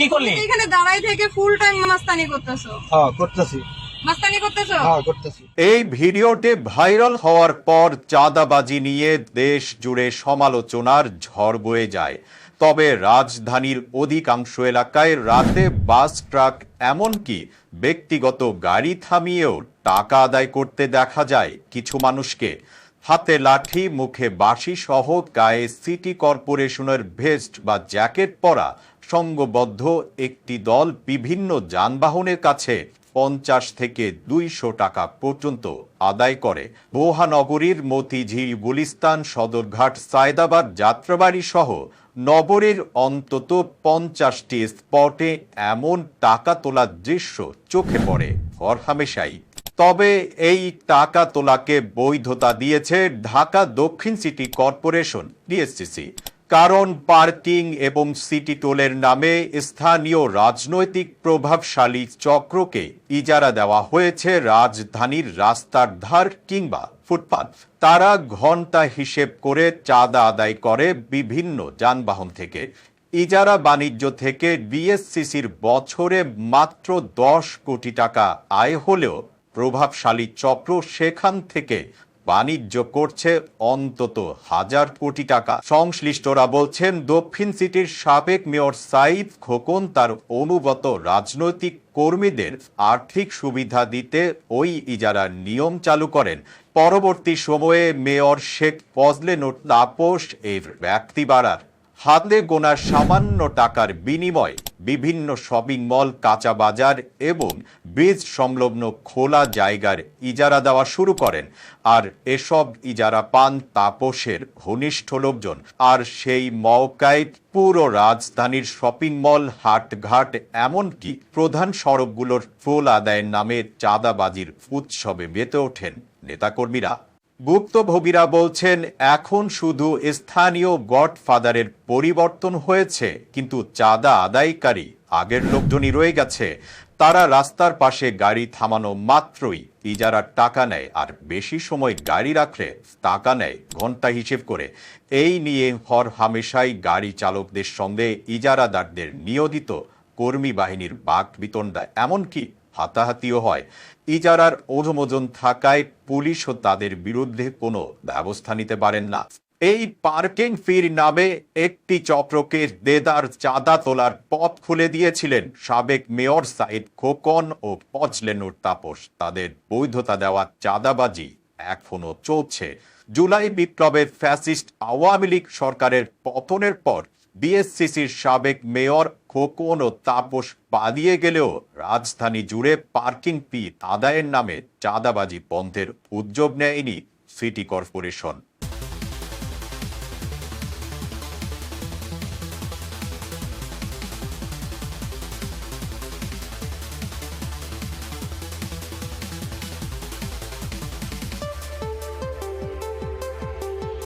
কি করলি? এখানে দাঁড়াই থেকে ফুল টাইম মাস্তানি করতেছো। হ্যাঁ করতেছি। মাস্তানি করতেছো? হ্যাঁ করতেছি। এই ভিডিওটি ভাইরাল হওয়ার পর চাঁদাবাজি নিয়ে দেশ জুড়ে সমালোচনার ঝড় বয়ে যায়। তবে রাজধানীর অধিকাংশ এলাকায় রাতে বাস ট্রাক এমনকি ব্যক্তিগত গাড়ি থামিয়েও টাকা আদায় করতে দেখা যায় কিছু মানুষকে। হাতে লাঠি, মুখে বাঁশি সহ গায়ে সিটি কর্পোরেশনের ভেস্ট বা জ্যাকেট পরা সংঘবদ্ধ একটি দল বিভিন্ন যানবাহনের কাছে পঞ্চাশ থেকে দুইশো টাকা পর্যন্ত আদায় করে। মহানগরীর মতিঝিল গুলিস্তান সদরঘাট সায়দাবাদ যাত্রাবাড়ি সহ নগরের অন্তত পঞ্চাশটি স্পটে এমন টাকা তোলার দৃশ্য চোখে পড়ে। হরহামেশাই তবে এই টাকা তোলাকে বৈধতা দিয়েছে ঢাকা দক্ষিণ সিটি কর্পোরেশন, ডিএসসিসি। কারণ পার্কিং এবং সিটি টোলের নামে স্থানীয় রাজনৈতিক প্রভাবশালী চক্রকে ইজারা দেওয়া হয়েছে রাজধানীর রাস্তার ধার কিংবা ফুটপাত। তারা ঘণ্টা হিসেব করে চাঁদা আদায় করে বিভিন্ন যানবাহন থেকে। ইজারা বাণিজ্য থেকে বিএসসিসির বছরে মাত্র দশ কোটি টাকা আয় হলেও প্রভাবশালী চক্র সেখান থেকে বাণিজ্য করছে অন্তত হাজার কোটি টাকা। সংশ্লিষ্টরা বলছেন, দক্ষিণ সিটির সাবেক মেয়র সাইদ খোকন তার অনুগত রাজনৈতিক কর্মীদের আর্থিক সুবিধা দিতে ওই ইজারার নিয়ম চালু করেন। পরবর্তী সময়ে মেয়র শেখ ফজলে নোট তাপস এর ব্যক্তি বাড়ার হাতে গোনা সামান্য টাকার বিনিময় বিভিন্ন শপিং মল, কাঁচা বাজার এবং ব্রিজ সংলগ্ন খোলা জায়গার ইজারা দেওয়া শুরু করেন। আর এসব ইজারা পান তাপসের ঘনিষ্ঠ লোকজন। আর সেই মওকায় পুরো রাজধানীর শপিং মল, হাটঘাট এমনকি প্রধান সড়কগুলোর ফুল আদায়ের নামে চাঁদাবাজির উৎসবে মেতে ওঠেন নেতাকর্মীরা। ভুক্তভোগীরা বলছেন, এখন শুধু স্থানীয় গডফাদারের পরিবর্তন হয়েছে, কিন্তু চাঁদা আদায়কারী আগের লোকজনই রয়ে গেছে। তারা রাস্তার পাশে গাড়ি থামানো মাত্রই ইজারার টাকা নেয়, আর বেশি সময় গাড়ি রাখলে টাকা নেয় ঘণ্টা হিসেব করে। এই নিয়ে হর হামেশাই গাড়ি চালকদের সঙ্গে ইজারাদারদের নিয়োজিত কর্মী বাহিনীর বাক বিতণ্ডা এমনকি হাতাহাতিও হয়। ইজারার অনুমোদন থাকায় পুলিশও তাদের বিরুদ্ধে কোনো ব্যবস্থা নিতে পারেন না। এই পার্কিং ফির নামে একটি চক্রকে দেদার চাঁদা তোলার পথ খুলে দিয়েছিলেন সাবেক মেয়র সাইদ খোকন ও পজলেনুর তাপস। তাদের বৈধতা দেওয়া চাঁদাবাজি এখনও চলছে। জুলাই বিপ্লবের ফ্যাসিস্ট আওয়ামী লীগ সরকারের পতনের পর বিএসসিসির সাবেক মেয়র খোকন ও তাপস পালিয়ে গেলেও রাজধানী জুড়ে পার্কিং পি আদায়ের নামে চাঁদাবাজি বন্ধের উদ্যোগ নেয়নি সিটি কর্পোরেশন।